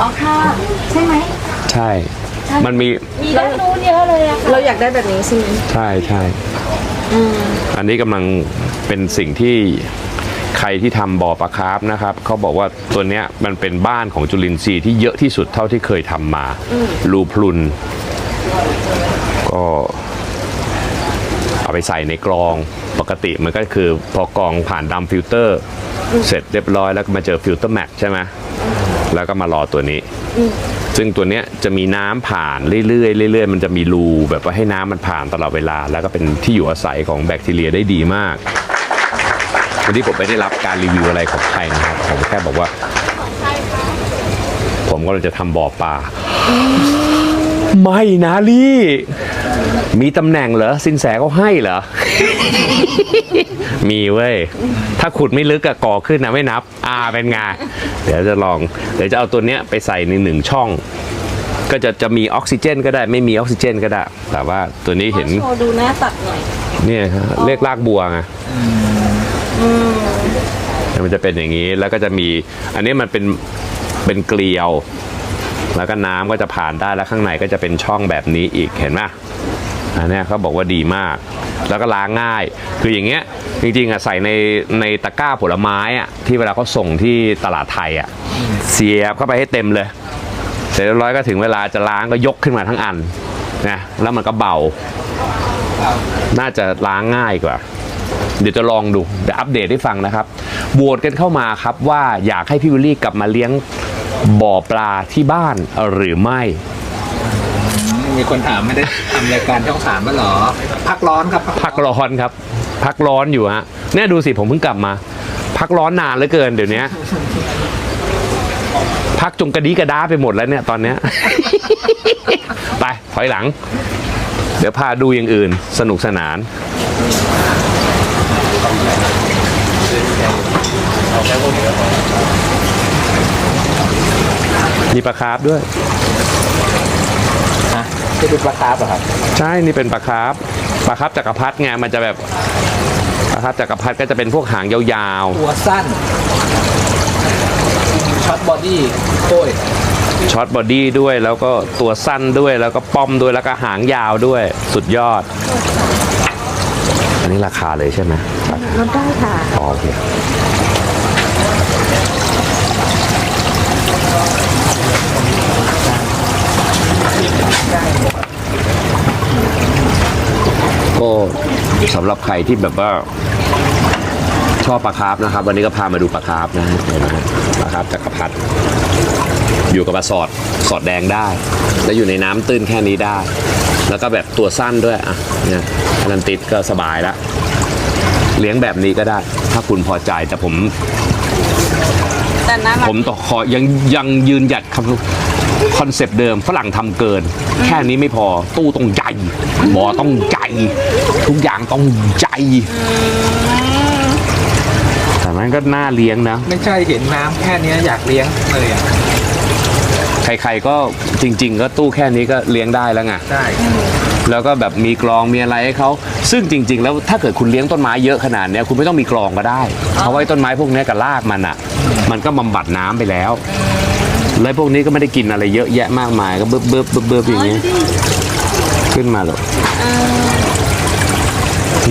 อ๋อค่ะ ใช่ไหม ใช่ มันมีมีด้านนู้นเยอะเลยอะค่ะเราอยากได้แบบนี้ใช่ไหมใช่ใช่อันนี้กำลังเป็นสิ่งที่ใครที่ทำบ่อปลาคาร์ฟนะครับเขาบอกว่าตัวเนี้ยมันเป็นบ้านของจุลินทรีย์ที่เยอะที่สุดเท่าที่เคยทำมารูพลุน ก็เอาไปใส่ในกรองปกติมันก็คือพอกรองผ่านดำฟิลเตอร์ เสร็จเรียบร้อยแล้วก็มาเจอฟิลเตอร์แม็กใช่ไหม แล้วก็มารอตัวนี้ ซึ่งตัวเนี้ยจะมีน้ำผ่านเรื่อยๆเรื่อยๆ มันจะมีรูแบบว่าให้น้ำมันผ่านตลอดเวลา แล้วก็เป็นที่อยู่อาศัยของแบคทีเรียได้ดีมากวันนี้ผมไม่ได้รับการรีวิวอะไรของใครนะครับผมแค่บอกว่า ผมก็เลยจะทำบ่อปลาไม่นะลี่ มีตำแหน่งเหรอสินแสเขาให้เหรอ มีเว้ย ถ้าขุดไม่ลึกอะก่อขึ้นนะไม่นับ อ่าเป็นไงเดี๋ยวจะลอง เดี๋ยวจะเอาตัวเนี้ยไปใส่ในหนึ่งช่อง ก็จะจะมีออกซิเจน ก็ได้ไม่มีออกซิเจน ก็ได้ แต่ว่าตัวนี้เห็นโชว์ดูหน้าตัดหน่อยเนี่ยครับเรียกรากบัวไงมันจะเป็นอย่างนี้แล้วก็จะมี อันนี้มันเป็นเป็นเกลียว แล้วก็น้ำก็จะผ่านได้แล้วข้างในก็จะเป็นช่องแบบนี้อีกเห็นไหม อันนี้เขาบอกว่าดีมาก แล้วก็ล้างง่าย คืออย่างเงี้ยจริงๆอะใส่ในในตะกร้าผลไม้อะที่เวลาเขาส่งที่ตลาดไทยอะเสียบเข้าไปให้เต็มเลย เสร็จเรียบร้อยก็ถึงเวลาจะล้างก็ยกขึ้นมาทั้งอันนะแล้วมันก็เบา น่าจะล้างง่ายกว่า เดี๋ยวจะลองดูเดี๋ยวอัปเดตให้ฟังนะครับโหวตกันเข้ามาครับว่าอยากให้พี่วิลลี่กลับมาเลี้ยงบ่อปลาที่บ้านหรือไม่ มีคนถามไม่ได้ทำรายการช่องสามมาหรอ พักร้อนครับพักร้อนครับ พักร้อนอยู่ฮะเนี่ยดูสิผมเพิ่งกลับมา พักร้อนนานเหลือเกินเดี๋ยวนี้พักจงกระดีกระด้าไปหมดแล้วเนี่ยตอนเนี้ย ไปถอยหลัง เดี๋ยวพาดูอย่างอื่น สนุกสนานมีปลาคาร์ฟด้วย จะดูปลาคาร์ฟเหรอครับใช่นี่เป็นปลาคาร์ฟปลาคาร์ฟจักรพรรดิไงมันจะแบบปลาคาร์ฟจักรพรรดิก็จะเป็นพวกหางยาวตัวสั้นช็อตบอดี้โอ้ยๆ ช็อตบอดี้ด้วยแล้วก็ตัวสั้นด้วยแล้วก็ป้อมด้วยแล้วก็หางยาวด้วยสุดยอด อันนี้ราคาเลยใช่ไหมราคาลดได้ค่ะอ๋อโอเค ก็สำหรับใครที่แบบว่า ชอบปลาคาร์ฟนะครับ วันนี้ก็พามาดูปลาคาร์ฟนะฮะเห็นไหมฮะปลาคาร์ฟจักรพรรดิอยู่กับปลาสอดสอดแดงได้ แล้วอยู่ในน้ำตื้นแค่นี้ได้ แล้วก็แบบตัวสั้นด้วยอะเนี่ยอลันติสก็สบายแล้วเลี้ยงแบบนี้ก็ได้ ถ้าคุณพอใจแต่ผมแต่น่ารัผกมต่อขอยังยังยืนหยัดคำ คอนเซปต์เดิมฝรั่งทำเกิน แค่นี้ไม่พอตู้ต้องใหญ่บ่อต้องใหญ่ทุกอย่างต้องใหญ่แต่มันก็น่าเลี้ยงนะ ไม่ใช่เห็นน้ำแค่เนี้ยอยากเลี้ยงเลยอะใครๆก็จริง ๆ ก็ตู้แค่นี้ก็เลี้ยงได้แล้วไง ใช่ แล้วก็แบบมีกรองมีอะไรให้เขาซึ่งจริง ๆ แล้วถ้าเกิดคุณเลี้ยงต้นไม้เยอะขนาดเนี้ยคุณไม่ต้องมีกรองก็ได้เพราะว่าไอ้ต้นไม้พวกเนี้ยกับรากมันอะ มันก็บำบัดน้ำไปแล้ว แล้วพวกนี้ก็ไม่ได้กินอะไรเยอะแยะมากมายก็เบิบเบิบเบิบเบิบอย่างเงี้ยขึ้นมาเลย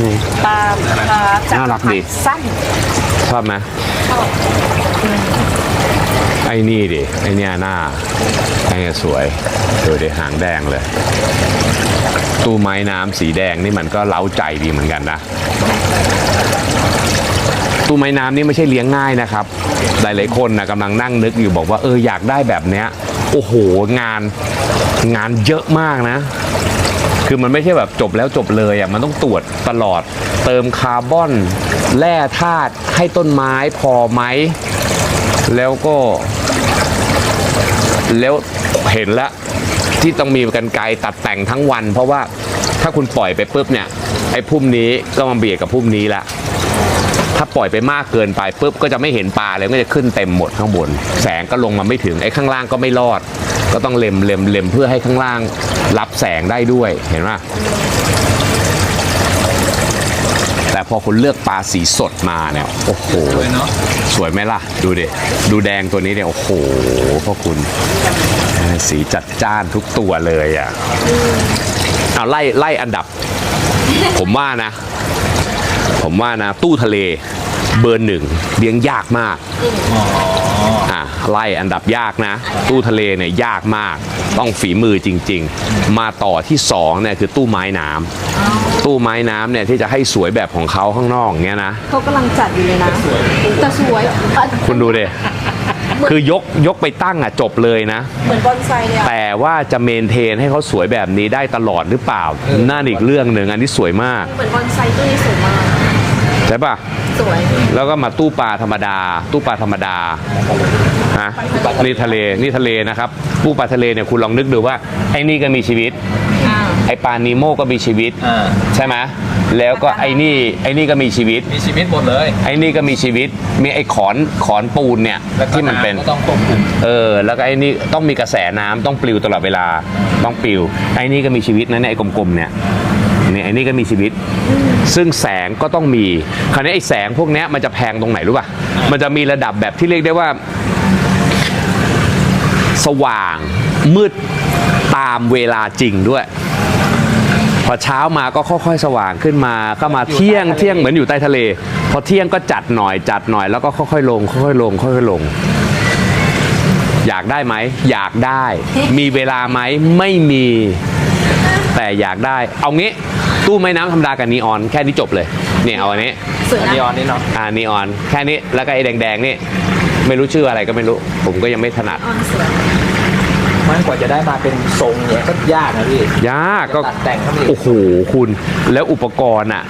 นี่ปลาปลาจัน่ารักดีสั้นชอบไหมไอ้นี่ดิไอ้เนี่ยหน้าไอ้เนี่ยสวยดูดิหางแดงเลย ตู้ไม้น้ำสีแดงนี่มันก็เล้าใจดีเหมือนกันนะ ตู้ไม้น้ำนี่ไม่ใช่เลี้ยงง่ายนะครับ หลายๆคนนะกำลังนั่งนึกอยู่บอกว่าเอออยากได้แบบเนี้ยโอ้โหงานงานเยอะมากนะ คือมันไม่ใช่แบบจบแล้วจบเลยอะมันต้องตรวจตลอด เติมคาร์บอนแร่ธาตุให้ต้นไม้พอไหมแล้วก็ แล้วเห็นแล้วที่ต้องมีกันไกตัดแต่งทั้งวัน เพราะว่าถ้าคุณปล่อยไปปุ๊บเนี่ยไอ้พุ่มนี้ก็มาเบียดกับพุ่มนี้ละ ถ้าปล่อยไปมากเกินไปปุ๊บก็จะไม่เห็นปลาเลยก็จะขึ้นเต็มหมดข้างบน แสงก็ลงมาไม่ถึงไอ้ข้างล่างก็ไม่รอด ก็ต้องเล็มเล็มเล็มเพื่อให้ข้างล่างรับแสงได้ด้วยเห็นไหมแต่พอคุณเลือกปลาสีสดมาเนี่ยโอ้โหสวยเนาะสวยไหมล่ะ ดูดิดูแดงตัวนี้เนี่ยโอ้โหพ่อคุณสีจัดจ้านทุกตัวเลยอะเอาไล่ไล่อันดับ ผมว่านะ ผมว่านะตู้ทะเลเบอร์หนึ่งเลี้ยงยากมากอ๋ออะไล่อันดับยากนะ ตู้ทะเลเนี่ยยากมาก ต้องฝีมือจริง ๆ มาต่อที่สองเนี่ยคือตู้ไม้น้ำตู้ไม้น้ำเนี่ยที่จะให้สวยแบบของเขาข้างนอกอย่างเงี้ยนะเขากำลังจัดอยู่เลยนะแต่สวยอะคุณดูดิคือยกยกไปตั้งอะจบเลยนะ เหมือนบอนไซเลยอะแต่ว่าจะเมนเทนให้เขาสวยแบบนี้ได้ตลอดหรือเปล่านั่นอีกเรื่องหนึ่งอันนี้สวยมากเหมือนบอนไซตู้นี้สวยมาก ใช่ปะสวย แล้วก็มาตู้ปลาธรรมดา ตู้ปลาธรรมดาฮะนี่ทะเลนี่ทะเลนะครับ ตู้ปลาทะเลเนี่ยคุณลองนึกดูว่าไอ้นี่ก็มีชีวิตอ่าไอ้ปลานีโมก็มีชีวิต อ่า ใช่ไหมแล้วก็ไอ้นี่ไอ้นี่ก็มีชีวิต มีชีวิตหมดเลยไอ้นี่ก็มีชีวิต มีไอ้ขอนขอนปูนเนี่ยแล้วก็ที่มันเป็นำก็ต้องควบคุมเออแล้วก็ไอ้นี่ต้องมีกระแสน้ำต้องปลิวตลอดเวลาต้องปลิวไอ้นี่ก็มีชีวิตนะเนี่ยไอ้กลมๆเนี่ย นี่ไอ้นี่ก็มีชีวิต ซึ่งแสงก็ต้องมี คราวนี้ไอ้แสงพวกนี้มันจะแพงตรงไหนรู้ป่ะ มันจะมีระดับแบบที่เรียกได้ว่า สว่างมืดตามเวลาจริงด้วย พอเช้ามาก็ค่อยๆ สว่างขึ้นมาก็มาเที่ยงเที่ยงเหมือนอยู่ใต้ทะเล พอเที่ยงก็จัดหน่อยจัดหน่อยแล้วก็ค่อยๆลงค่อยๆลงค่อยๆลงอยากได้ไหม อยากได้ มีเวลาไหม ไม่มี แต่อยากได้ เอางี้ ตู้ไม้น้ำธรรมดากับนีออนแค่นี้จบเลยเนี่ยเอาอันนี้สวยอันนะนี้ออนนี่เนาะอ่านีออนแค่นี้แล้วก็ไอ้แดงๆนี่ไม่รู้ชื่ออะไรก็ไม่รู้ ผมก็ยังไม่ถนัด ออนสวยมันกว่าจะได้มาเป็นทรงเนี่ยก็ยากนะพี่ ยากก็ตัดแต่งเข้าไปอีก โอ้โหคุณ แล้วอุปกรณ์อะ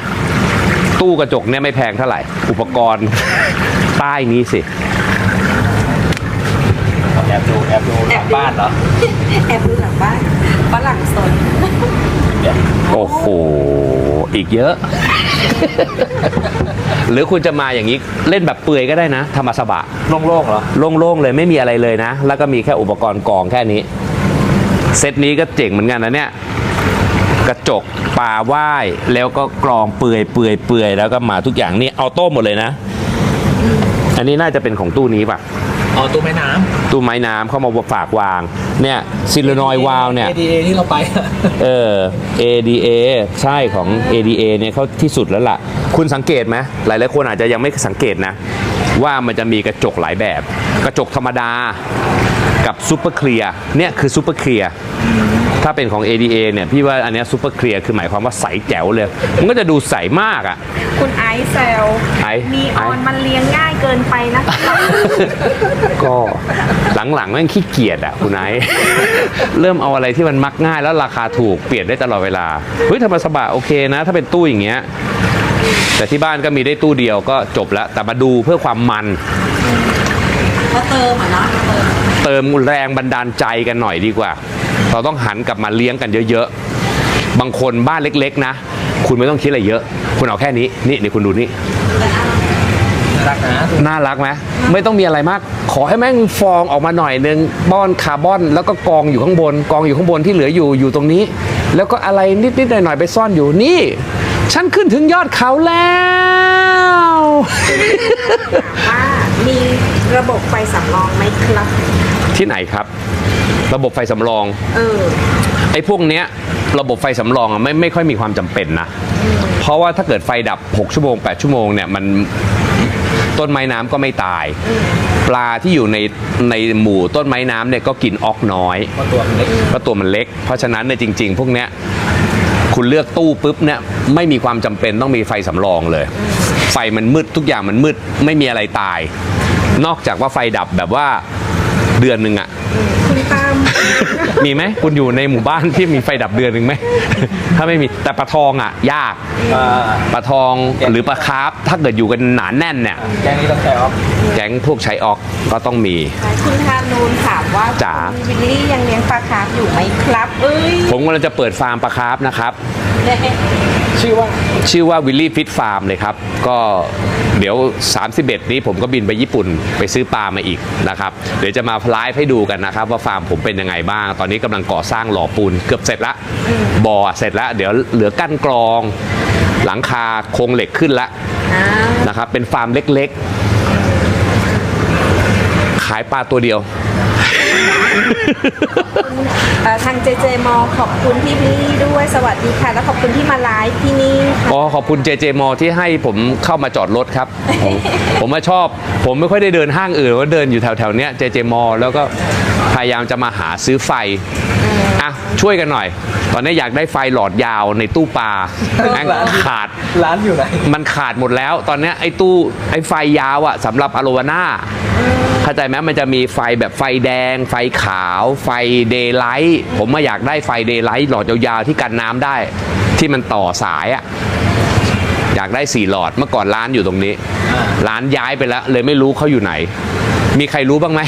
ตู้กระจกเนี่ยไม่แพงเท่าไหร่ อุปกรณ์ ใต้นี้สิ แอบดูแอบดูหลังบ้านเหรอแอบดูหลังบ้านฝรั่งสน โอ้โห อีกเยอะ หรือคุณจะมาอย่างนี้เล่นแบบเปลือยก็ได้นะธรรมสบะ โล่งๆเหรอ โล่งๆเลยไม่มีอะไรเลยนะ แล้วก็มีแค่อุปกรณ์กองแค่นี้ เซตนี้ก็เจ๋งเหมือนกันนะเนี่ย กระจกปลาว่าย แล้วก็กรองเปื่อยเปื่อยเปื่อยแล้วก็มาทุกอย่างนี่เอาโต้หมดเลยนะ อันนี้น่าจะเป็นของตู้นี้ป่ะ อ๋อตู้แม่น้ตู้ไม้น้ำเข้ามาฝากวาง เนี่ยซิลำนอยวาลเนี่ย ADA ที่เราไป เออ ADA ใช่ของ ADA เนี่ยเขาที่สุดแล้วล่ะ คุณสังเกตไหมหลายหลายๆคนอาจจะยังไม่สังเกตนะ ว่ามันจะมีกระจกหลายแบบ กระจกธรรมดา กับซูเปอร์เคลียร์เนี่ยคือซูเปอร์เคลียร์ถ้าเป็นของ ADA เนี่ยพี่ว่าอันเนี้ซูเปอร์เคลียร์คือหมายความว่าใสแจ๋วเลย มันก็จะดูใสมากอะคุณไอซ์แซลไอซ์ นีออนไอซ์มันเลี้ยงง่ายเกินไปนะคะก็หลังๆแม่งขี้เกียจอะคุณไอซ์ เริ่มเอาอะไรที่มันมักง่ายแล้วราคาถูกเปลี่ยนได้ตลอดเวลา เฮ้ยธรรมสบะโอเคนะ ถ้าเป็นตู้อย่างเงี้ย แต่ที่บ้านก็มีได้ตู้เดียวก็จบแล้วแต่มาดูเพื่อความมัน เขาเติมอะเนาะ เติมเติมแรงบันดาลใจกันหน่อยดีกว่า เราต้องหันกลับมาเลี้ยงกันเยอะๆ บางคนบ้านเล็กๆนะ คุณไม่ต้องคิดอะไรเยอะ คุณเอาแค่นี้ นี่นี่คุณดูนี่ รักนะน่ารักไหมไม่ต้องมีอะไรมาก ขอให้แม่งฟองออกมาหน่อยนึงบ้อนคาร์บอน แล้วก็กองอยู่ข้างบน กองอยู่ข้างบนที่เหลืออยู่อยู่ตรงนี้ แล้วก็อะไรนิดๆหน่อยๆไปซ่อนอยู่นี่ ฉันขึ้นถึงยอดเขาแล้ว ว่ามีระบบไฟสำรองไหมครับ ที่ไหนครับ ระบบไฟสำรอง เออ ไอ้พวกเนี้ยระบบไฟสำรองอะไม่ไม่ค่อยมีความจำเป็นนะ เพราะว่าถ้าเกิดไฟดับ 6 ชั่วโมง 8 ชั่วโมงเนี่ยมันต้นไม้น้ำก็ไม่ตาย ปลาที่อยู่ในในหมู่ต้นไม้น้ำเนี่ยก็กินออกน้อย เพราะตัวมันเล็ก เพราะตัวมันเล็ก เพราะฉะนั้นเนี่ยจริง ๆ พวกเนี้ยคุณเลือกตู้ปุ๊บเนี่ยไม่มีความจำเป็นต้องมีไฟสำรองเลย ไฟมันมืดทุกอย่างมันมืดไม่มีอะไรตาย นอกจากว่าไฟดับแบบว่า เดือนหนึ่งอะคุณตามมีไหมคุณอยู่ในหมู่บ้านที่มีไฟดับเดือนหนึ่งไหม ถ้าไม่มีแต่ปลาทองอะ ยากอ่าปลาทองหรือปลาคาร์ฟถ้าเกิดอยู่กันหนาแน่นเนี่ยแกงนี้ต้องใช้ออฟแก๊งพวกใช้ออกก็ต้องมี คุณธานูนถามว่าจ๋าคุณวิลลี่ยังเลี้ยงปลาคาร์ฟอยู่ไหมครับเอ้ยผมกำลังจะเปิดฟาร์มปลาคาร์ฟนะครับชื่อว่าชื่อว่าวิลลี่ฟิตฟาร์มเลยครับ ก็ เดี๋ยว 31 นี้ผมก็บินไปญี่ปุ่นไปซื้อปลามาอีกนะครับ เดี๋ยวจะมาไลฟ์ให้ดูกันนะครับ ว่าฟาร์มผมเป็นยังไงบ้าง ตอนนี้กำลังก่อสร้างหล่อปูนเกือบเสร็จละบ่อเสร็จแล้วเดี๋ยวเหลือกั้นกรอง หลังคาโครงเหล็กขึ้นแล้วอ่านะครับเป็นฟาร์มเล็กๆ ขายปลาตัวเดียว เอ่อทางเจเจมอขอบคุณพี่พี่ด้วยสวัสดีค่ะ แล้วขอบคุณที่มาไลฟ์ที่นี่ค่ะอ๋อขอบคุณเจเจมอที่ให้ผมเข้ามาจอดรถครับ ผมผมมาชอบ ผมไม่ค่อยได้เดินห้างอื่นว่าเดินอยู่แถวๆเนี้ยเจเจมอแล้วก็พยายามจะมาหาซื้อไฟอะช่วยกันหน่อย ตอนนี้อยากได้ไฟหลอดยาวในตู้ปลาแม่งขาดร้านอยู่ไหนมันขาดหมดแล้ว ตอนเนี้ยไอ้ตู้ไอ้ไฟยาวอะสำหรับอโลวาน่าเข้าใจไหมมันจะมีไฟแบบไฟแดง ไฟขาว ไฟเดย์ไลท์ผมมาอยากได้ไฟเดย์ไลท์หลอดยาวๆที่กันน้ำได้ ที่มันต่อสายอะอยากได้สี่หลอดเมื่อก่อนร้านอยู่ตรงนี้อ่าร้านย้ายไปแล้ว เลยไม่รู้เขาอยู่ไหน มีใครรู้บ้างไหม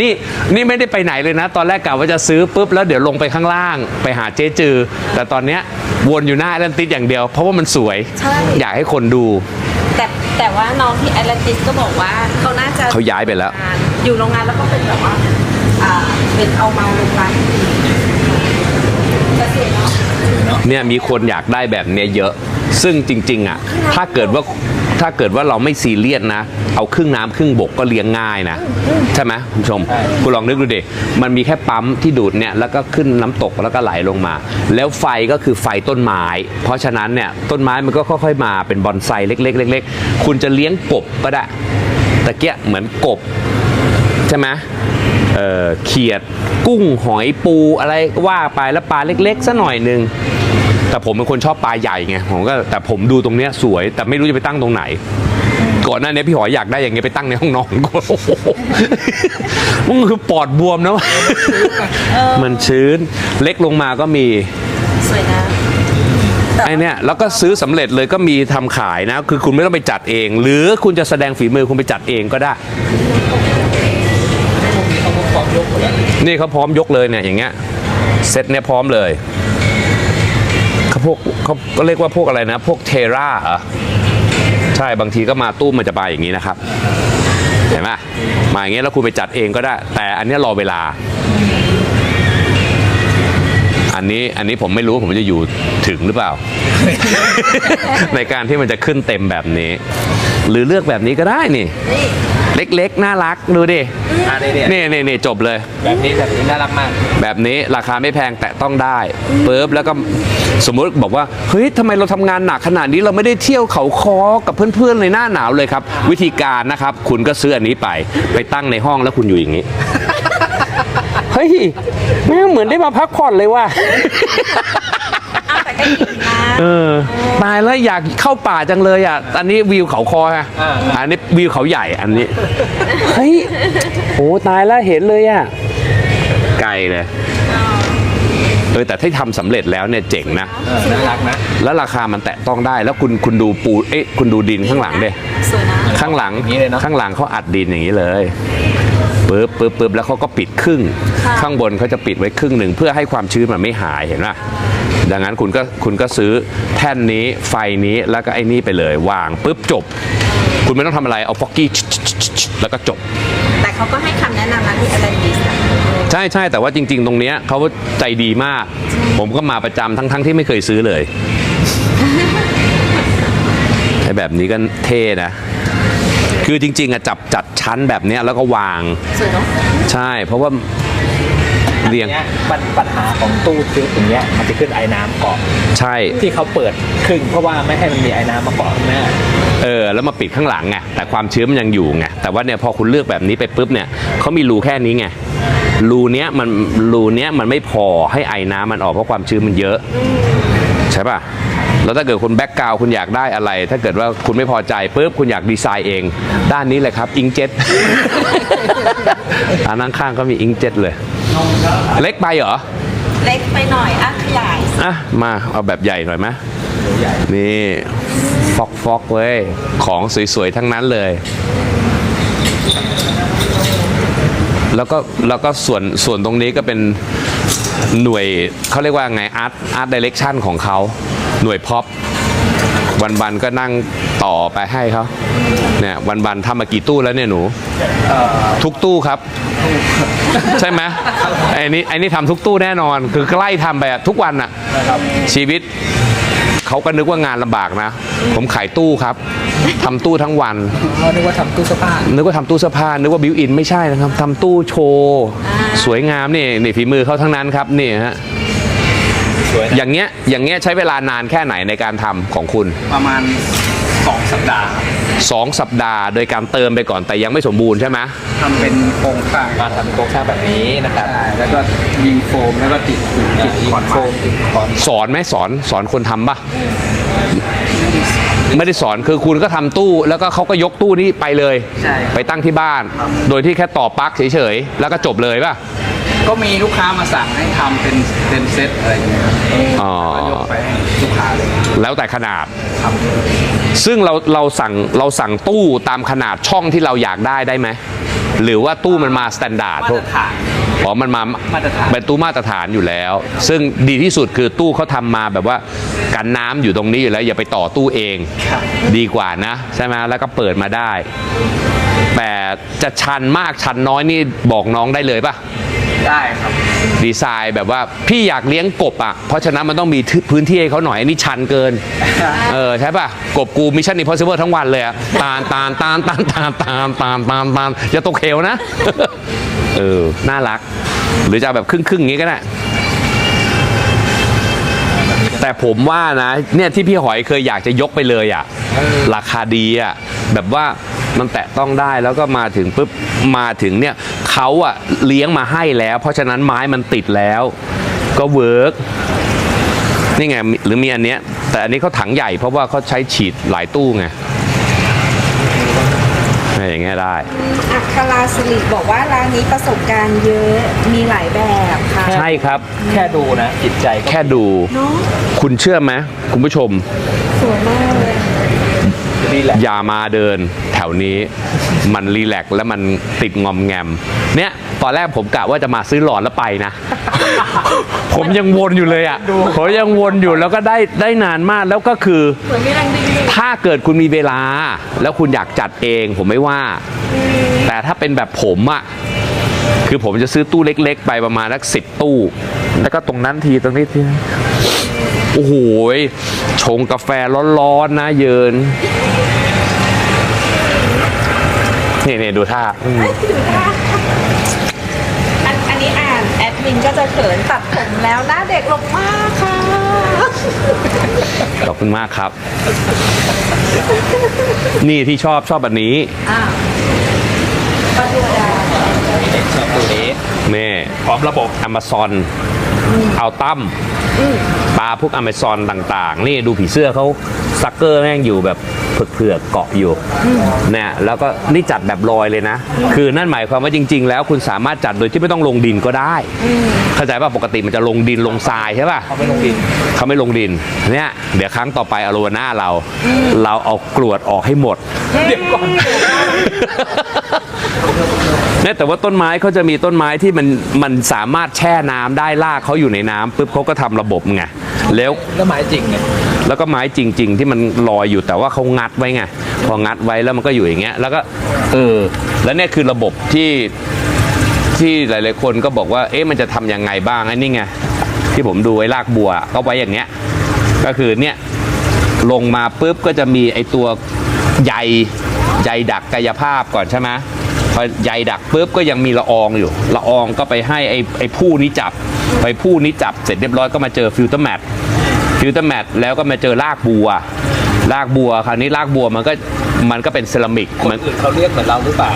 นี่นี่ไม่ได้ไปไหนเลยนะ ตอนแรกกะว่าจะซื้อปุ๊บแล้วเดี๋ยวลงไปข้างล่าง ไปหาเจ๊จือ แต่ตอนเนี้ยวนอยู่หน้าแอตแลนติสอย่างเดียว เพราะว่ามันสวย ใช่ อยากให้คนดู แต่แต่ว่าน้องที่แอตแลนติสก็บอกว่าเขาน่าจะเขาย้ายไปแล้ว อยู่โรงงานแล้วก็เป็นแบบว่าอ่าเป็นเอาเมาโรงงานที่ดีเกษียณ เนี่ยมีคนอยากได้แบบเนี้ยเยอะ ซึ่งจริงๆอะถ้าเกิดว่าถ้าเกิดว่าเราไม่ซีเรียสนะ เอาครึ่งน้ำครึ่งบกก็เลี้ยงง่ายนะ ใช่ไหมคุณผู้ชมคุณลองนึกดูดิมันมีแค่ปั๊มที่ดูดเนี่ยแล้วก็ขึ้นน้ำตกแล้วก็ไหลลงมา แล้วไฟก็คือไฟต้นไม้ เพราะฉะนั้นเนี่ยต้นไม้มันก็ค่อยๆมาเป็นบอนไซเล็กๆเล็กๆคุณจะเลี้ยงกบก็ได้ตะเกียเหมือนกบ ใช่ไหม เอ่อเขียดกุ้งหอยปูอะไรก็ว่าไปแล้วปลาเล็กๆสัหน่อยหนึ่งแต่ผมเป็นคนชอบปลาใหญ่ไงผมก็แต่ผมดูตรงเนี้ยสวย แต่ไม่รู้จะไปตั้งตรงไหน ก่อนหน้านี้พี่หอยอยากได้อย่างเงี้ยไปตั้งในห้องนอนกูโอ้โหมันคือปอดบวมนะวะมันชื้นเล็กลงมาก็มีสวยนะไอเนี้ยแล้วก็ซื้อสำเร็จเลยก็มีทำขายนะ คือคุณไม่ต้องไปจัดเอง หรือคุณจะแสดงฝีมือคุณไปจัดเองก็ได้ นี่เขาพร้อมยกเลยเนี่ยอย่างเงี้ยเซตเนี่ยพร้อมเลยเขาพวกเขาก็เรียกว่าพวกอะไรนะ พวกเทราเหรอใช่บางทีก็มาตู้มันจะมาอย่างนี้นะครับเห็นไหมมาอย่างเงี้ยแล้วคุณไปจัดเองก็ได้ แต่อันนี้รอเวลา อันนี้อันนี้ผมไม่รู้ผมจะอยู่ถึงหรือเปล่า ในการที่มันจะขึ้นเต็มแบบนี้ หรือเลือกแบบนี้ก็ได้นี่ เล็กๆ น่ารักดูดิ อ่าเนี่ยเนี่ยนี่นี่นี่จบเลย แบบนี้แบบนี้น่ารักมาก แบบนี้ราคาไม่แพงแตะต้องได้ปุ๊บแล้วก็สมมุติบอกว่าเฮ้ยทำไมเราทำงานหนักขนาดนี้เราไม่ได้เที่ยวเขาคอกับเพื่อนๆในหน้าหนาวเลยครับ วิธีการนะครับ คุณก็ซื้ออันนี้ไป ไปตั้งในห้องแล้วคุณอยู่อย่างนี้ เฮ้ยแม่งเหมือนได้มาพักผ่อนเลยว่ะ อ้าวแต่ก็ดีนะเออตายแล้วอยากเข้าป่าจังเลยอะ อันนี้วิวเขาคอฮะอ่าอันนี้วิวเขาใหญ่อันนี้ เฮ้ยโอ้ตายแล้วเห็นเลยอะ ไกลเลย เออแต่ถ้าทำสำเร็จแล้วเนี่ยเจ๋งนะ เออน่ารักนะ แล้วราคามันแตะต้องได้แล้วคุณคุณดูปูเอ๊ะคุณดูดินข้างหลังเด้สวยนะข้างหลังอย่างนี้เลยเนอะ ข้างหลังเขาอัดดินอย่างนี้เลยปึ๊บปึ๊บปึ๊บแล้วเขาก็ปิดครึ่งค่ะข้างบนเขาจะปิดไว้ครึ่งหนึ่งเพื่อให้ความชื้นมันไม่หายเห็นไหมดังนั้นคุณก็คุณก็ซื้อแท่นนี้ไฟนี้แล้วก็ไอ้นี่ไปเลย วางปึ๊บจบ คุณไม่ต้องทำอะไรเอาฟอกกี้แล้วก็จบ แต่เขาก็ให้คำแนะนำนะที่แอตแลนติสอะ ใช่ใช่แต่ว่าจริง ๆ ตรงเนี้ยเขาใจดีมาก ผมก็มาประจำทั้งๆที่ไม่เคยซื้อเลยไอ้แบบนี้ก็เท่นะ คือจริง ๆอะจับจัดชั้นแบบเนี้ยแล้วก็วาง สวยเนาะใช่ เพราะว่าเรียงอันนี้ปัญปัญหาของตู้ซื้ออย่างเงี้ยมันจะขึ้นไอ้น้ำเกาะใช่ ที่เขาเปิดครึ่งเพราะว่าไม่ให้มันมีไอ้น้ำมาเกาะข้างหน้าเออแล้วมาปิดข้างหลังไงแต่ความชื้นมันยังอยู่ไงแต่ว่าเนี่ยพอคุณเลือกแบบนี้ไปปุ๊บเนี่ยเขามีรูแค่นี้ไง รูเนี้ยมันรูเนี้ยมันไม่พอให้ไอ้น้ำมันออกเพราะความชื้นมันเยอะ ใช่ป่ะ แล้วถ้าเกิดคุณแบ็กกราวคุณอยากได้อะไร ถ้าเกิดว่าคุณไม่พอใจปุ๊บคุณอยากดีไซน์เอง ด้านนี้เลยครับอิงเจ็ตอันนั่งข้างก็มีอิงเจ็ตเลย เล็กไปเหรอ เล็กไปหน่อยอะขยายอะมาเอาแบบใหญ่หน่อยไหมนี่ฟอกฟอกเว้ยของสวยๆทั้งนั้นเลย แล้วก็แล้วก็ส่วนส่วนตรงนี้ก็เป็นหน่วยเขาเรียกว่าไงอาร์ตอาร์ตดิเรกชันของเขาหน่วยพ็อปวันๆก็นั่งต่อไปให้เขาเนี่ยวันๆทำมากี่ตู้แล้วเนี่ยหนูทุกตู้ครับ ใช่ไหมไอ้นี่ไอ้นี่ทำทุกตู้แน่นอน คือใกล้ทำไปอะทุกวันอะนะครับชีวิต เขาก็นึกว่างานลำบากนะ ผมขายตู้ครับทำตู้ทั้งวัน เรานึกว่าทำตู้เสื้อผ้านึกว่าทำตู้เสื้อผ้านึกว่าบิวอินไม่ใช่นะครับทำตู้โชว์สวยงามนี่นี่ฝีมือเขาทั้งนั้นครับนี่ฮะสวยอนะย่างเงี้ยอย่างเงี้ยใช้เวลานานแค่ไหนในการทำของคุณ ประมาณสองสัปดาห์ครับ 2 สัปดาห์ โดยการเติมไปก่อนแต่ยังไม่สมบูรณ์ใช่ไหมทำเป็นโครงสร้างการทำโครงสร้างแบบนี้นะครับแล้วก็ยิงโฟมแล้วก็ติดติดขอนโฟมติดขอนสอนไหมสอนสอนคนทำปะไม่ได้สอนคือคุณก็ทำตู้ แล้วก็เขาก็ยกตู้นี้ไปเลย ใช่ ไปตั้งที่บ้านโดยที่แค่ต่อปลั๊กเฉยๆ แล้วก็จบเลยป่ะ ก็มีลูกค้ามาสั่งให้ทำเป็นเป็นเซตอะไรอย่างเงี้ยครับอ๋อ ก็ยกไปให้ ลูกค้าเลยแล้วแต่ขนาดทำซึ่งเราเราสั่งเราสั่งตู้ตามขนาดช่องที่เราอยากได้ได้ไหม หรือว่าตู้มันมาสแตนดาร์ดมาตรฐาน อ๋อมันมามาตรฐาน เป็นตู้มาตรฐานอยู่แล้ว ซึ่งดีที่สุดคือตู้เขาทำมาแบบว่ากันน้ำอยู่ตรงนี้อยู่แล้วอย่าไปต่อตู้เอง ครับ ดีกว่านะใช่ไหมแล้วก็เปิดมาได้ แต่จะชันมากชันน้อยนี่บอกน้องได้เลยป่ะ ได้ครับ ดีไซน์แบบว่าพี่อยากเลี้ยงกบอะ เพราะฉะนั้นมันต้องมีพื้นที่ให้เขาหน่อยอันนี้ชันเกิน เออใช่ป่ะ กบกูมิชชั่นอิมพอสิเบิลทั้งวันเลยอะตานตานตานตานตานตานตานตานตานอย่าตกเหวนะ เออ น่ารัก หรือจะเอาแบบครึ่งครึ่งๆอย่างนี้ก็ได้แต่ผมว่านะเนี่ยที่พี่หอยเคยอยากจะยกไปเลยอะราคาดีอะแบบว่า มันแตะต้องได้แล้วก็มาถึงปุ๊บมาถึงเนี่ยเขาอะเลี้ยงมาให้แล้ว เพราะฉะนั้นไม้มันติดแล้ว ก็เวิร์กนี่ไงหรือมีอันเนี้ย แต่อันนี้เขาถังใหญ่เพราะว่าเขาใช้ฉีดหลายตู้ไงเนี่ยอย่างเงี้ยได้อัคราสิริบอกว่าร้านนี้ประสบการณ์เยอะมีหลายแบบค่ะใช่ครับแค่ดูนะจิตใจก็แค่ดูเนาะคุณเชื่อไหมคุณผู้ชม สวยมากเลย ดีแหละอย่ามาเดินแถวนี้มันรีแลกซ์และมันติดงอมแงม เนี่ยตอนแรกผมกะว่าจะมาซื้อหลอดแล้วไปนะ ผมยังวนอยู่เลยอะผมยังวนอยู่แล้วก็ได้ได้นานมากแล้วก็คือเหมือนมีแรงดึงดูดถ้าเกิดคุณมีเวลา แล้วคุณอยากจัดเองผมไม่ว่า แต่ถ้าเป็นแบบผมอะ่ะคือผมจะซื้อตู้เล็ก ๆ ไปประมาณสักสิบตู้ แล้วก็ตรงนั้นทีตรงนี้ที โอ้โหยชงกาแฟร้อนๆนะเยินนี่นี่ดูท่าอืมอันอันนี้อ่านแอดมินก็จะเขินตัดผมแล้วหน้าเด็กลงมากค่ะ ขอบคุณมากครับ นี่ที่ชอบชอบแบบนี้อ้าวก็ดูดาชอบตัวนี้ นี่พร้อมระบบ Amazon เอาตั้มปลาพวก Amazon ต่างๆ นี่ดูผีเสื้อเขาซักเกอร์แม่งอยู่แบบเผือกๆเกาะอยู่เนี่ยแล้วก็นี่จัดแบบลอยเลยนะ คือนั่นหมายความว่าจริง ๆ แล้วคุณสามารถจัดโดยที่ไม่ต้องลงดินก็ได้ เข้าใจป่ะปกติมันจะลงดินลงทรายใช่ป่ะเขาไม่ลงดินเขาไม่ลงดินเนี่ยเดี๋ยวครั้งต่อไปอโรวาน่าเรา เราเอากรวดออกให้หมดเดี๋ยวก่อน เนี่ยแต่ว่าต้นไม้เขาจะมีต้นไม้ที่มันมันสามารถแช่น้ำได้ลากเขาอยู่ในน้ำปุ๊บเขาก็ทำระบบไงแล้ว แล้วหมายจริงเนี่ยแล้วก็ไม้จริง ๆ ที่มันลอยอยู่แต่ว่าเขางัดไว้ไงพองัดไว้แล้วมันก็อยู่อย่างเงี้ย แล้วก็เออแล้วเนี่ยคือระบบที่ที่หลายๆคนก็บอกว่า เอ๊ะมันจะทำยังไงบ้างไอ้นี่ไงที่ผมดูไอ้รากบัวก็ไว้อย่างเงี้ย ก็คือเนี่ยลงมาปุ๊บก็จะมีไอ้ตัวใยใยดักกายภาพก่อนใช่ไหมพอ ใยดักปุ๊บก็ยังมีละอองอยู่ ละอองก็ไปให้ไอ้ไอ้ผู้นี้จับ ไปผู้นี้จับเสร็จเรียบร้อยก็มาเจอฟิลเตอร์แมทฟิลเตอร์แมทแล้วก็มาเจอรากบัวรากบัวคราวนี้รากบัวมันก็มันก็เป็นเซรามิกคนมันอื่นเขาเรียกเหมือนเราหรือเปล่า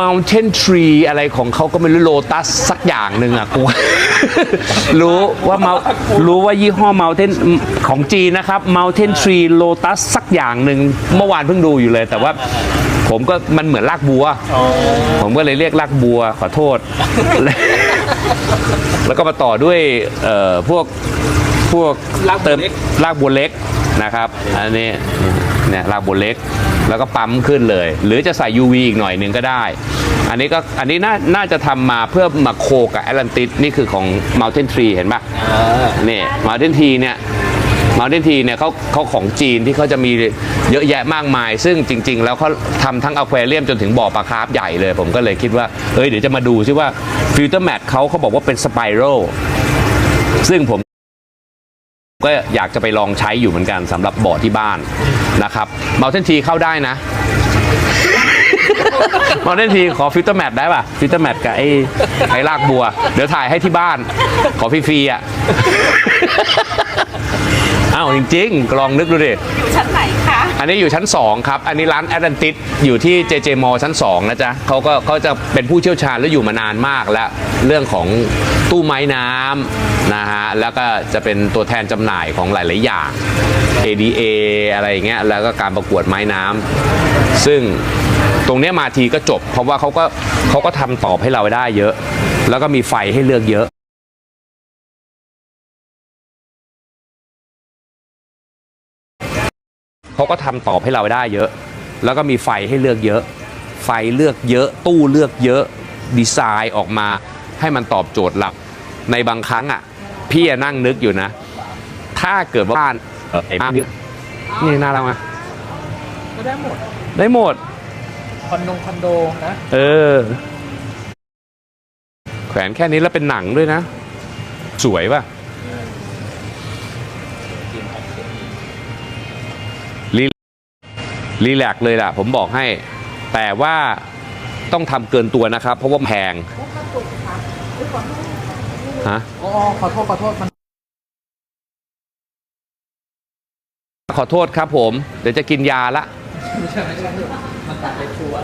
Mountain Tree อะไรของเขาก็ไม่รู้โลตัสสักอย่างหนึ่งอะกูรู้ว่า Mount รู้ว่ายี่ห้อ Mountain ของจีนนะครับ Mountain Tree Lotus สักอย่างหนึ่งเมื่อวานเพิ่งดูอยู่เลย แต่ว่า ผมก็มันเหมือนรากบัว ผมก็เลยเรียกรากบัวขอโทษ แล้วก็มาต่อด้วยเอ่อพวกพวกรากบัวเติมเล็กรากบัวเล็กนะครับ อันนี้เนี่ยรากบัวเล็ก แล้วก็ปั๊มขึ้นเลย หรือจะใส่ UV อีกหน่อยหนึ่งก็ได้ อันนี้ก็อันนี้น่าน่าจะทำมาเพื่อมาโคกับแอตแลนติสนี่คือของ Mountain Tree เห็นปะอ่านี่ Mountain Tree เนี่ย Mountain Tree เนี่ยเขาเขาของจีนที่เขาจะมีเยอะแยะมากมาย ซึ่งจริง ๆ แล้วเขาทำทั้งอควาเรียมจนถึงบ่อปลาคาร์ฟใหญ่เลย ผมก็เลยคิดว่า เอ้ยเดี๋ยวจะมาดูซิว่าฟิลเตอร์แมทเขาเขาบอกว่าเป็นสไปรัลซึ่งผมก็อยากจะไปลองใช้อยู่เหมือนกันสำหรับบ่อที่บ้านนะครับมาเทนทีเข้าได้นะมาเทนทีขอฟิลเตอร์แมทได้ป่ะฟิลเตอร์แมทกับไอ้ไอ้ลากบัว เดี๋ยวถ่ายให้ที่บ้าน ขอฟรีๆอะ อ้าวจริงๆ ลองนึกดูดิ อยู่ชั้นไหนคะ อันนี้อยู่ชั้น 2 ครับ อันนี้ร้านแอตแลนติสอยู่ที่ JJ m ชั้น 2 นะจ๊ะเขาก็เขาจะเป็นผู้เชี่ยวชาญและอยู่มานานมากแล้ว เรื่องของตู้ไม้น้ำนะฮะ แล้วก็จะเป็นตัวแทนจำหน่ายของหลาย ๆ อย่าง ADA อะไรอย่างเงี้ย แล้วก็การประกวดไม้น้ำซึ่งตรงเนี้ยมาทีก็จบ เพราะว่าเขาก็เขาก็ทำตอบให้เราได้เยอะ แล้วก็มีไฟให้เลือกเยอะ เขาก็ทำตอบให้เราได้เยอะ แล้วก็มีไฟให้เลือกเยอะ ไฟเลือกเยอะตู้เลือกเยอะดีไซน์ออกมาให้มันตอบโจทย์หลักในบางครั้งอะ พี่อะนั่งนึกอยู่นะ ถ้าเกิดว่าบ้านเออไอ้บ้านนี่นี่น่ารักไหมก็ได้หมด ได้หมด คอนโดคอนโดนะ เออ แขวนแค่นี้แล้วเป็นหนังด้วยนะ สวยป่ะ รีแลกซ์เลยล่ะ ผมบอกให้ แต่ว่าต้องทำเกินตัวนะครับ เพราะว่าแพงฮะอ๋อขอโทษขอโทษมันขอโทษครับผม เดี๋ยวจะกินยาละไม่ใช่ไม่ใช่มันตัดไปชัวร์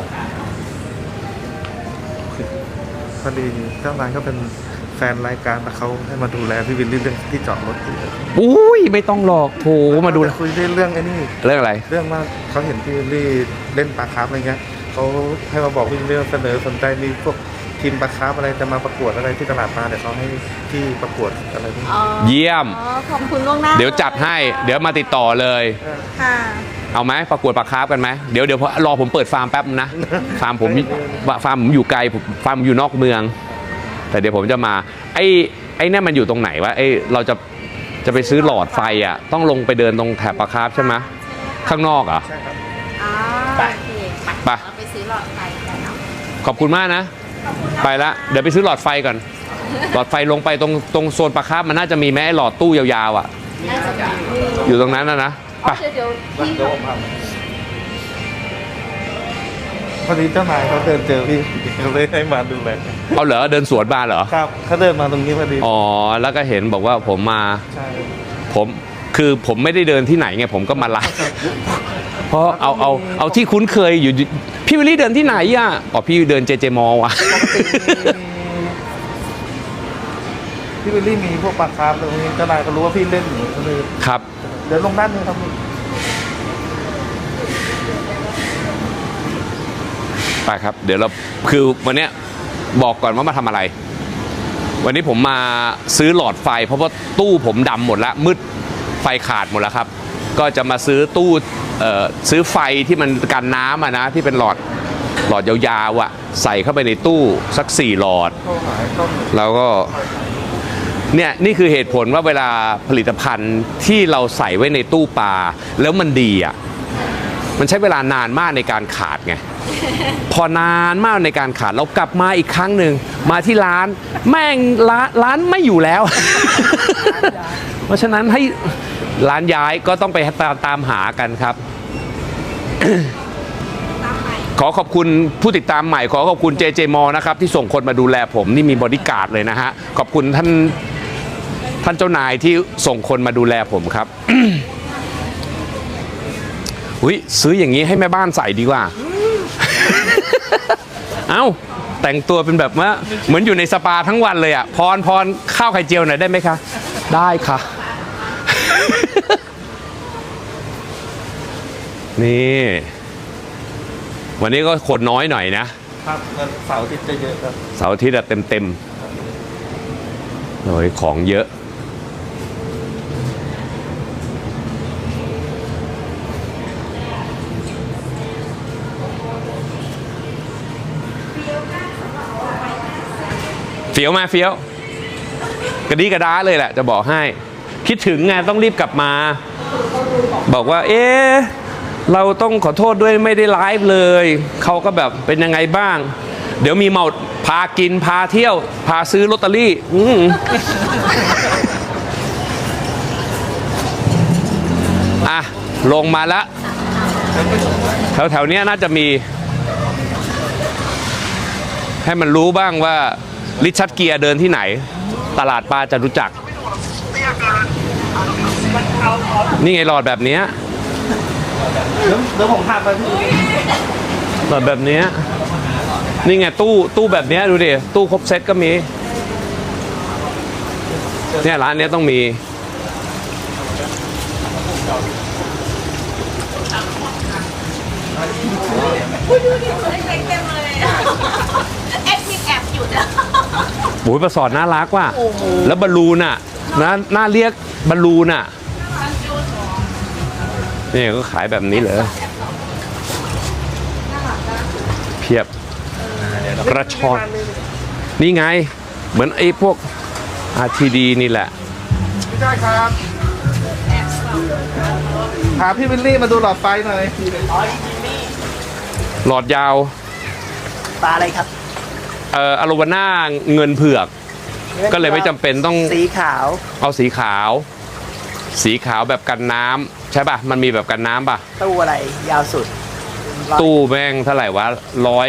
พอดีเจ้านายก็เป็นแฟนรายการแต่เขาให้มาดูแลพี่วินเรื่องที่จอดรถที่อุ้ยไม่ต้องหลอกโถมาดูจะคุยเรื่องไอ้นี่เรื่องอะไร เรื่องว่าเขาเห็นพี่วิลลี่เล่นปลาคาร์ฟอะไรเงี้ยเขาให้มาบอกพี่วิลลี่ว่าเสนอสนใจมีพวกทีมปลาคาร์ฟอะไรจะมาประกวดอะไรที่ตลาดปลาเดี๋ยวเขาให้ที่ประกวดอะไรพวกนี้อ๋อเยี่ยมอ๋อขอบคุณล่วงหน้าเดี๋ยวจัดให้ เดี๋ยวมาติดต่อเลยค่ะเอาไหมประกวดปลาคาร์ฟกันไหมเดี๋ยวเดี๋ยวพอรอผมเปิดฟาร์มแป๊บนะฟาร์มผมฟาร์มผมอยู่ไกลผมฟาร์มผมอยู่นอกเมือง แต่เดี๋ยวผมจะมาไอ้ไอ้เนี่ยมันอยู่ตรงไหนวะไอ้เราจะจะไปซื้อหลอดไฟอะต้องลงไปเดินตรงแถบปลาคาร์ฟใช่ไหมข้างนอกเหรอ ใช่ครับ อ๋อโอเคไปไป เราไปซื้อหลอดไฟกันเนาะขอบคุณมากนะ ไปละเดี๋ยวไปซื้อหลอดไฟก่อน หลอดไฟลงไปตรงตรงโซนปลาคาร์ฟมันน่าจะมีแม่ไอ้หลอดตู้ยาวๆอะ น่าจะมีอยู่ตรงนั้นนะนะอ๋ไปอเดี๋ยวเดี๋ยวพี่โดมครับพ อดีเจ้านายเขาเดินเจอพี่เขาเลยให้มาดูแลเอาเหรอเดินสวนมาเหรอครับเขาเดินมาตรงนี้พอดีอ๋อแล้วก็เห็นบอกว่าผมมาใช่ผมคือผมไม่ได้เดินที่ไหนไงผมก็มาไลฟ์เพราะเอาเอาเอาที่คุ้นเคยอยู่พี่วิลลี่เดินที่ไหนอะอ๋อพี่เดินเจเจมอว่ะพี่วิลลี่มีพวกปลาคาร์ฟตรงนี้เจ้านายก็รู้ว่าพี่เล่นอยู่ก็เลยครับเดี๋ยวลงด้านนี้ครับ ไปครับ เดี๋ยวเราคือวันนี้บอกก่อนว่ามาทำอะไร วันนี้ผมมาซื้อหลอดไฟ เพราะว่าตู้ผมดำหมดแล้วมืดไฟขาดหมดแล้วครับ ก็จะมาซื้อตู้ซื้อไฟที่มันกันน้ำอะนะที่เป็นหลอดหลอดยาวๆอะใส่เข้าไปในตู้สักสี่หลอด แล้วก็เนี่ยนี่คือเหตุผลว่าเวลาผลิตภัณฑ์ที่เราใส่ไว้ในตู้ปลาแล้วมันดีอะ มันใช้เวลานานมากในการขาดไง พอนานมากในการขาดเรากลับมาอีกครั้งหนึ่งมาที่ร้านแม่งร้านร้านไม่อยู่แล้ว เพราะฉะนั้นให้ร้านย้ายก็ต้องไปตามตามหากันครับ ขอขอบคุณผู้ติดตามใหม่ ขอขอบคุณ JJ m นะครับ ที่ส่งคนมาดูแลผมนี่มีบอดี้การ์ดเลยนะฮะ ขอบคุณท่านท่านเจ้านายที่ส่งคนมาดูแลผมครับ อุ้ยซื้ออย่างนี้ให้แม่บ้านใส่ดีกว่า เอ้า แต่งตัวเป็นแบบว่าเหมือนอยู่ในสปาทั้งวันเลยอะ พรพรข้าวไข่เจียวหน่อยได้ไหมคะ ได้ค่ะ นี่ วันนี้ก็คนน้อยหน่อยนะ ครับวันเสาร์อาที่จะเยอะครับ เสาร์อาทิตย์เต็มเต็มๆโอ้ยของเยอะ ฟี้ยวมาเฟี้ยวกระดีกระด้าเลยแหละ จะบอกให้ คิดถึงไงต้องรีบกลับมา บอกว่า เอ๊ะเราต้องขอโทษด้วยไม่ได้ไลฟ์เลย เขาก็แบบเป็นยังไงบ้าง เดี๋ยวมีเมาพากินพาเที่ยว พาซื้อลอตเตอรี่อืมอะ ลงมาแล้วแถวแถวเนี้ยน่าจะมี ให้มันรู้บ้างว่า ริชัดเกียร์เดินที่ไหน ตลาดปลาจะรู้จัก นี่ไงหลอดแบบเนี้ยเดี๋ยวผมพาไปหลอดแบบเนี้ยนี่ไงตู้ตู้แบบเนี้ยดูดิตู้ครบเซ็ตก็มีเนี่ยร้านเนี้ยต้องมีดูดิเต็มเลย อ้ยประสอดน่ารักว่ะแล้วบอลลูนอะน่าน่าเรียกบอลลูนอะนี่ก็ขายแบบนี้เลยเพียบกระชอนนี่ไง เหมือนไอ้พวก RTD นี่แหละไม่ได้ครับพาพี่วิลลี่มาดูหลอดไฟหน่อยหลอดยาว ปลาอะไรครับ เอ่ออโลวาน่าเงินเผือก ก็เลยไม่จำเป็นต้อง สีขาว เอาสีขาว สีขาวแบบกันน้ำใช่ป่ะ มันมีแบบกันน้ำป่ะ ตู้อะไร ยาวสุดตู้แม่งเท่าไหร่วะร้อย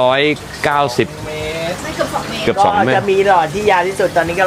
ร้อยเก้าสิบไม่เกือบสองเมตรเกือบก็สองเมตจะรมีหลอดที่ยาวที่สุดตอนนี้ก็